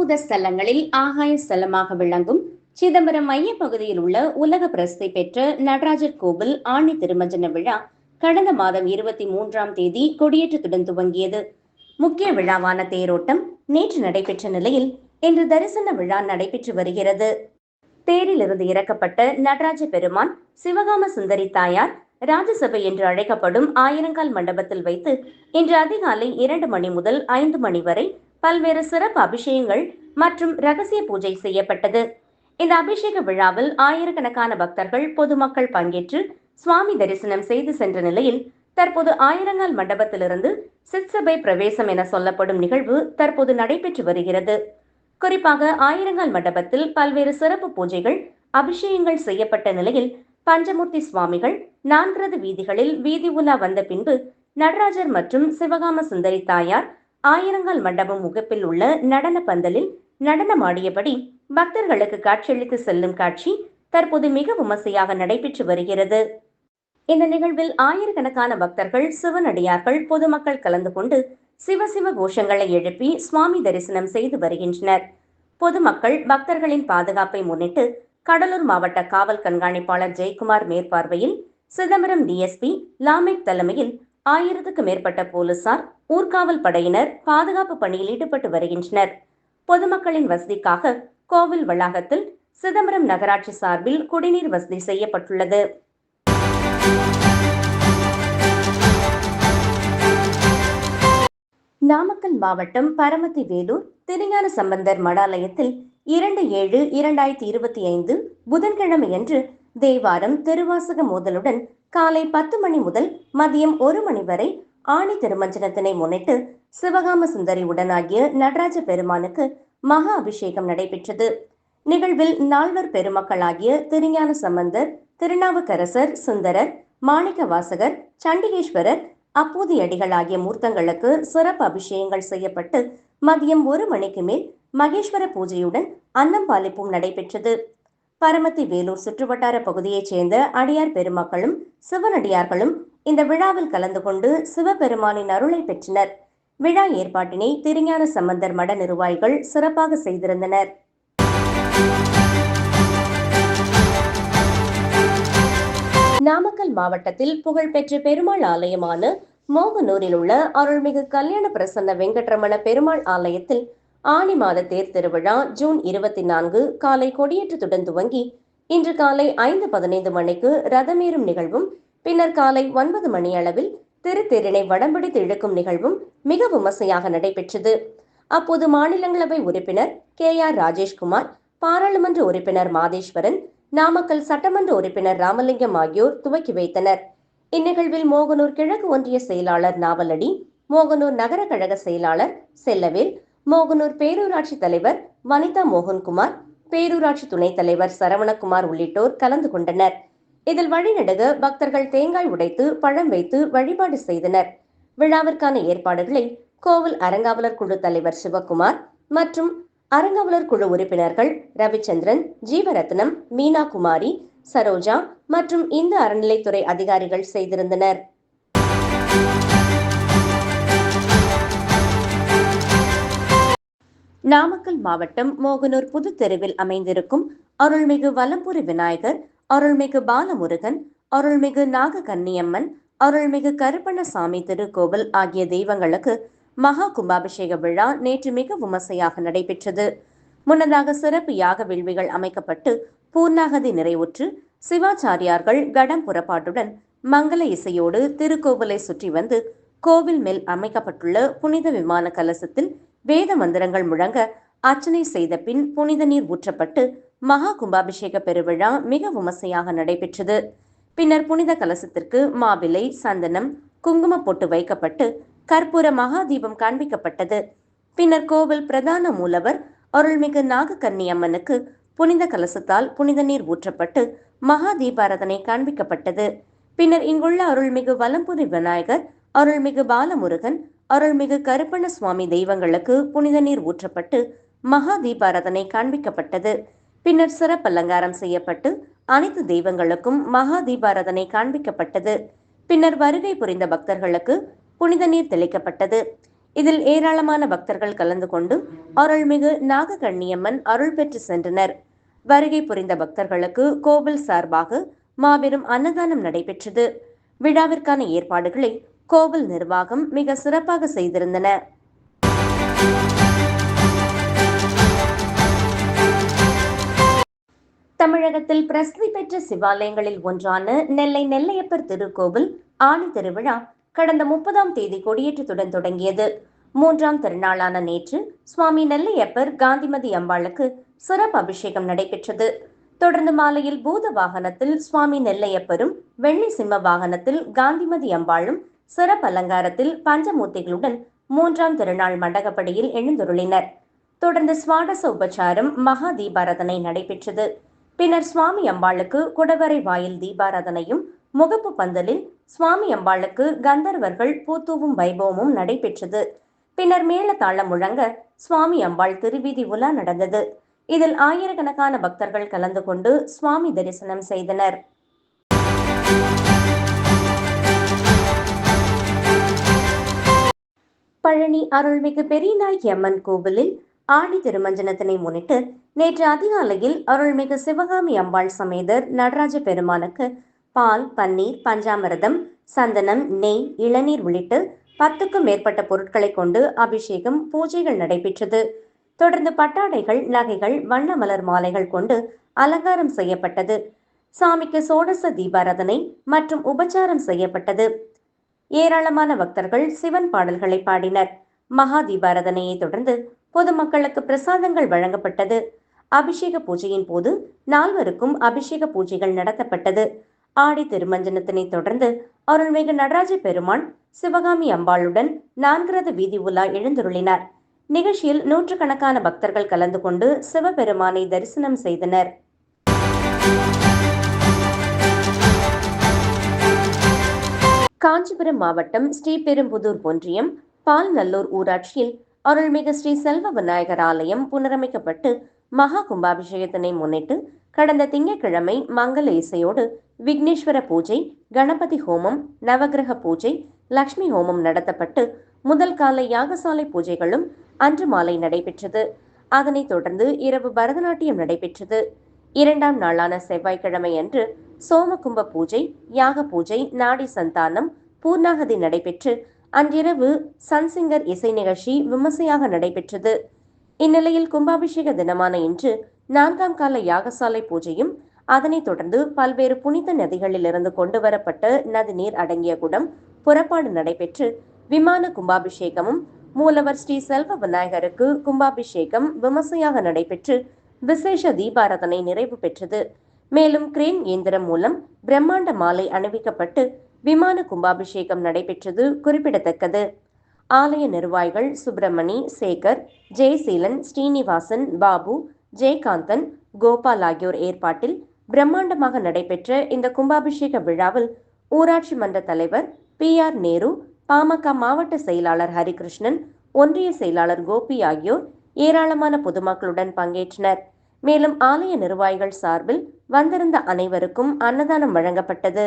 பஞ்சபூத ஸ்தலங்களில் ஆகாய ஸ்தலமாக விளங்கும் சிதம்பரம் மைய பகுதியில் உள்ள உலக பிரசித்தி பெற்ற நடராஜர் கோவில் ஆணி திருமஞ்சன விழா கடந்த மாதம் இருபத்தி மூன்றாம் தேதி கொடியேற்றத்துடன் துவங்கியது. முக்கிய விழாவான தேரோட்டம் நேற்று நடைபெற்ற நிலையில் இன்று தரிசன விழா நடைபெற்று வருகிறது. தேரிலிருந்து இறக்கப்பட்ட நடராஜ பெருமான் சிவகாம சுந்தரி தாயார் ராஜசபை என்று அழைக்கப்படும் ஆயிரங்கால் மண்டபத்தில் வைத்து இன்று அதிகாலை இரண்டு மணி முதல் ஐந்து மணி வரை பல்வேறு சிறப்பு அபிஷேகங்கள் மற்றும் ரகசிய பூஜை செய்யப்பட்டது. இந்த அபிஷேக விழாவில் ஆயிரக்கணக்கான பக்தர்கள் பொதுமக்கள் பங்கேற்று சுவாமி தரிசனம் செய்து சென்ற நிலையில் தற்போது ஆயிரங்கால் மண்டபத்திலிருந்து சிற்சபை பிரவேசம் என சொல்லப்படும் நிகழ்வு தற்போது நடைபெற்று வருகிறது. குறிப்பாக ஆயிரங்கால் மண்டபத்தில் பல்வேறு சிறப்பு பூஜைகள் அபிஷேகங்கள் செய்யப்பட்ட நிலையில் பஞ்சமூர்த்தி சுவாமிகள் நான்கிறது வீதிகளில் வீதி உலா வந்த பின்பு நடராஜர் மற்றும் சிவகாம சுந்தரி தாயார் ஆயிரங்கால் மண்டபம் முகப்பில் உள்ள நடன பந்தலில் நடனமாடியபடி பக்தர்களுக்கு காட்சியளித்து செல்லும் காட்சி தற்போது மிக விமர்சையாக நடைபெற்று வருகிறது. இந்த நிகழ்வில் ஆயிரக்கணக்கான பக்தர்கள் சிவனடியார்கள் பொதுமக்கள் கலந்து கொண்டு சிவசிவ கோஷங்களை எழுப்பி சுவாமி தரிசனம் செய்து வருகின்றனர். பொதுமக்கள் பக்தர்களின் பாதுகாப்பை முன்னிட்டு கடலூர் மாவட்ட காவல் கண்காணிப்பாளர் ஜெயக்குமார் மேற்பார்வையில் சிதம்பரம் டிஎஸ்பி லாமேக் தலைமையில் ஆயிரத்துக்கு மேற்பட்ட போலீசார் ஊர்காவல் படையினர் பாதுகாப்பு பணியில் ஈடுபட்டு வருகின்றனர். பொதுமக்களின் வசதிக்காக கோவில் வளாகத்தில் சிதம்பரம் நகராட்சி சார்பில் குடிநீர் வசதி செய்யப்பட்டுள்ளது. நாமக்கல் மாவட்டம் பரமத்தி வேலூர் திருஞான சம்பந்தர் மடாலயத்தில் இரண்டு ஏழு இரண்டாயிரத்தி இருபத்தி ஐந்து புதன்கிழமையன்று தேவாரம் திருவாசக மோதலுடன் காலை பத்து மணி முதல் மதியம் ஒரு மணி வரை ஆணி திருமஞ்சனத்தினை முன்னிட்டு சிவகாம சுந்தரி உடனாகிய நடராஜ பெருமானுக்கு மகா அபிஷேகம் நடைபெற்றது. நிகழ்வில் நால்வர் பெருமக்களாகிய திருஞான சம்பந்தர் திருநாவுக்கரசர் சுந்தரர் மாணிக்க வாசகர் சண்டிகேஸ்வரர் அப்போதி அடிகள் ஆகிய மூர்த்தங்களுக்கு சிறப்பு அபிஷேகங்கள் செய்யப்பட்டு மதியம் ஒரு மணிக்கு மேல் மகேஸ்வர பூஜையுடன் அன்னம் பாலிப்பும் நடைபெற்றது. பரமத்தி வேலூர் சுற்றுவட்டார பகுதியைச் சேர்ந்த அடியார் பெருமக்களும் சிவனடியார்களும் இந்த விழாவில் கலந்து கொண்டு சிவபெருமானின் அருளை பெற்றனர். விழா ஏற்பாட்டினை திருஞான சம்பந்தர் மட நிர்வாகிகள் சிறப்பாக செய்திருந்தனர். நாமக்கல் மாவட்டத்தில் புகழ்பெற்ற பெருமாள் ஆலயமான மோகனூரில் உள்ள அருள்மிகு கல்யாண பிரசன்ன வெங்கட்ரமண பெருமாள் ஆலயத்தில் ஆனி மாத தேர் திருவிழா ஜூன் இருபத்தி நான்கு காலை கொடியேற்றத்துடன் துவங்கி இன்று காலை ஐந்து பதினைந்து மணிக்கு ரதமேறும் நிகழ்வும் பின்னர் காலை ஒன்பது மணி அளவில் திருத்தேரினை வடம்பிடித்து இழுக்கும் நிகழ்வும் மிக விமர்சையாக நடைபெற்றது. அப்போது மாநிலங்களவை உறுப்பினர் கே ஆர் ராஜேஷ்குமார் பாராளுமன்ற உறுப்பினர் மாதேஸ்வரன் நாமக்கல் சட்டமன்ற உறுப்பினர் ராமலிங்கம் ஆகியோர் துவக்கி வைத்தனர். இந்நிகழ்வில் மோகனூர் கிழக்கு ஒன்றிய செயலாளர் நாவலடி மோகனூர் நகர கழக செயலாளர் செல்லவேல் மோகனூர் பேரூராட்சி தலைவர் வனிதா மோகன்குமார் பேரூராட்சி துணைத் தலைவர் சரவணகுமார் உள்ளிட்டோர் கலந்து கொண்டனர். இதில் வழிநடுக பக்தர்கள் தேங்காய் உடைத்து பழம் வைத்து வழிபாடு செய்தனர். விழாவிற்கான ஏற்பாடுகளை கோவில் அறங்காவலர் குழு தலைவர் சிவகுமார் மற்றும் அறங்காவலர் குழு உறுப்பினர்கள் ரவிச்சந்திரன் ஜீவரத்னம் மீனா குமாரி சரோஜா மற்றும் இந்து அறநிலைத்துறை அதிகாரிகள் செய்திருந்தனர். நாமக்கல் மாவட்டம் மோகனூர் புது தெருவில் அமைந்திருக்கும் அருள்மிகு வலம்புரி விநாயகர் அருள்மிகு பாலமுருகன் அருள்மிகு நாக கன்னியம்மன் அருள்மிகு கருப்பணசாமி திருக்கோவில் ஆகிய தெய்வங்களுக்கு மகா கும்பாபிஷேக விழா நேற்று மிக விமர்சையாக நடைபெற்றது. முன்னதாக சிறப்பு யாக வேள்விகள் அமைக்கப்பட்டு பூர்ணாகதி நிறைவுற்று சிவாச்சாரியார்கள் கடம் புறப்பாட்டுடன் மங்கள இசையோடு திருக்கோவிலை சுற்றி வந்து கோவில் மேல் அமைக்கப்பட்டுள்ள புனித விமான கலசத்தில் வேத மந்திரங்கள் முழங்க அர்ச்சனை செய்த பின் புனித நீர் ஊற்றப்பட்டு மகா கும்பாபிஷேக பெருவிழா மிக விமர்சையாக நடைபெற்றது. பின்னர் புனித கலசத்திற்கு மாவிலை சந்தனம் குங்கும பொட்டு வைக்கப்பட்டு கற்பூர மகா தீபம் காண்பிக்கப்பட்டது. பின்னர் கோவில் பிரதான மூலவர் அருள்மிகு நாகக்கன்னி அம்மனுக்கு புனித கலசத்தால் புனித நீர் ஊற்றப்பட்டு மகா தீபாரதனை காண்பிக்கப்பட்டது. பின்னர் இங்குள்ள அருள்மிகு வலம்புரி விநாயகர் அருள்மிகு பாலமுருகன் அருள்மிகு கருப்பண்ண சுவாமி தெய்வங்களுக்கு புனித நீர் ஊற்றப்பட்டு மகா தீபாரதனை காண்பிக்கப்பட்டது. பின்னர் சிறப்பு அலங்காரம் செய்யப்பட்டு அனைத்து தெய்வங்களுக்கும் மகா தீபாரதனை காண்பிக்கப்பட்டது. பின்னர் வருகை புரிந்த பக்தர்களுக்கு புனித நீர் தெளிக்கப்பட்டது. இதில் ஏராளமான பக்தர்கள் கலந்து கொண்டு அருள்மிகு நாககண்ணியம்மன் அருள் பெற்று சென்றனர். வருகை புரிந்த பக்தர்களுக்கு கோவில் சார்பாக மாபெரும் அன்னதானம் நடைபெற்றது. விழாவிற்கான ஏற்பாடுகளை கோவில் நிர்வாகம் மிக சிறப்பாக செய்திருந்தன. தமிழகத்தில் பிரசித்தி பெற்ற சிவாலயங்களில் ஒன்றான நெல்லை நெல்லையப்பர் திருக்கோவில் ஆணி திருவிழா கடந்த முப்பதாம் தேதி கொடியேற்றத்துடன் தொடங்கியது. மூன்றாம் திருநாளான நேற்று சுவாமி நெல்லையப்பர் காந்திமதி அம்பாளுக்கு சிறப்பு அபிஷேகம் நடைபெற்றது. தொடர்ந்து மாலையில் பூத வாகனத்தில் சுவாமி நெல்லையப்பரும் வெள்ளி சிம்ம வாகனத்தில் காந்திமதி அம்பாளும் சிறப்பு அலங்காரத்தில் பஞ்சமூர்த்திகளுடன் மூன்றாம் திருநாள் மண்டகப்படியில் எழுந்தருளினர். தொடர்ந்து சுவாடச உபச்சாரம் மகா தீபாரதனை நடைபெற்றது. பின்னர் சுவாமி அம்பாளுக்கு குடவரை வாயில் தீபாராதனையும் முகப்பு பந்தலில் சுவாமி அம்பாளுக்கு கந்தர்வர்கள் பூத்தூவும் வைபவமும் நடைபெற்றது. பின்னர் மேளதாளம் முழங்க சுவாமி அம்பாள் திருவீதி உலா நடந்தது. இதில் ஆயிரக்கணக்கான பக்தர்கள் கலந்து கொண்டு சுவாமி தரிசனம் செய்தனர். பழனி அருள்மிகு பெரியநாய் அம்மன் கோவிலில் ஆடி திருமஞ்சனத்தினை முன்னிட்டு நேற்று அதிகாலையில் அருள்மிகு சிவகாமி அம்பாள் சமேதர் நடராஜ பெருமானுக்கு பால் பன்னீர் பஞ்சாமிரதம் சந்தனம் நெய் இளநீர் உள்ளிட்டு பத்துக்கும் மேற்பட்ட பொருட்களை கொண்டு அபிஷேகம் பூஜைகள் நடைபெற்றது. தொடர்ந்து பட்டாடைகள் நகைகள் வண்ண மலர் மாலைகள் கொண்டு அலங்காரம் செய்யப்பட்டது. சாமிக்கு சோடச தீபாராதனை மற்றும் உபச்சாரம் செய்யப்பட்டது. ஏராளமான பக்தர்கள் சிவன் பாடல்களை பாடினர். மகா தீபாராதனையை தொடர்ந்து பொதுமக்களுக்கு பிரசாதங்கள் வழங்கப்பட்டது. அபிஷேக பூஜையின் போது நால்வருக்கும் அபிஷேக பூஜைகள் நடத்தப்பட்டது. ஆடி திருமஞ்சனத்தினை தொடர்ந்து அருள்மிகு நடராஜ பெருமான் சிவகாமி அம்பாளுடன் நான்கிறது வீதி உலா எழுந்துருளினார். நிகழ்ச்சியில் நூற்றுக்கணக்கான பக்தர்கள் கலந்து கொண்டு சிவபெருமானை தரிசனம் செய்தனர். காஞ்சிபுரம் மாவட்டம் ஸ்ரீபெரும்புதூர் ஒன்றியம் பால்நல்லூர் ஊராட்சியில் அருள்மிகு ஸ்ரீ செல்வ விநாயகர் ஆலயம் புனரமைக்கப்பட்டு மகா கும்பாபிஷேகத்தினை முன்னிட்டு கடந்த திங்கட்கிழமை மங்கள இசையோடு விக்னேஸ்வர பூஜை கணபதி ஹோமம் நவகிரக பூஜை லக்ஷ்மி ஹோமம் நடத்தப்பட்டு முதல் காலை யாகசாலை பூஜைகளும் அன்று மாலை நடைபெற்றது. அதனைத் தொடர்ந்து இரவு பரதநாட்டியம் நடைபெற்றது. இரண்டாம் நாளான செவ்வாய்க்கிழமை அன்று சோமகும்ப பூஜை யாக பூஜை நாடி சந்தானம் பூர்ணாகதி நடைபெற்று அன்றிரவு சன்சிங்கர் இசை நிகழ்ச்சி விமர்சையாக நடைபெற்றது. இந்நிலையில் கும்பாபிஷேக தினமான இன்று நான்காம் கால யாகசாலை பூஜையும் அதனைத் தொடர்ந்து பல்வேறு புனித நதிகளிலிருந்து கொண்டு வரப்பட்ட நதிநீர் அடங்கிய குடம் புறப்பாடு நடைபெற்று விமான கும்பாபிஷேகமும் மூலவர் ஸ்ரீ செல்வ விநாயகருக்கு கும்பாபிஷேகம் விமர்சையாக நடைபெற்று விசேஷ தீபாரதனை நிறைவு பெற்றது. மேலும் கிரேன் இயந்திரம் மூலம் பிரம்மாண்ட மாலை அணிவிக்கப்பட்டு விமான கும்பாபிஷேகம் நடைபெற்றது குறிப்பிடத்தக்கது. ஆலய நிர்வாகிகள் சுப்பிரமணி சேகர் ஜெயசீலன் ஸ்ரீனிவாசன் பாபு ஜெயகாந்தன் கோபால் ஆகியோர் ஏற்பாட்டில் பிரம்மாண்டமாக நடைபெற்ற இந்த கும்பாபிஷேக விழாவில் ஊராட்சி மன்ற தலைவர் பி ஆர் நேரு பாமக மாவட்ட செயலாளர் ஹரிகிருஷ்ணன் ஒன்றிய செயலாளர் கோபி ஆகியோர் ஏராளமான பொதுமக்களுடன் பங்கேற்றனர். மேலும் ஆலய நிர்வாகிகள் சார்பில் வந்திருந்த அனைவருக்கும் அன்னதானம் வழங்கப்பட்டது.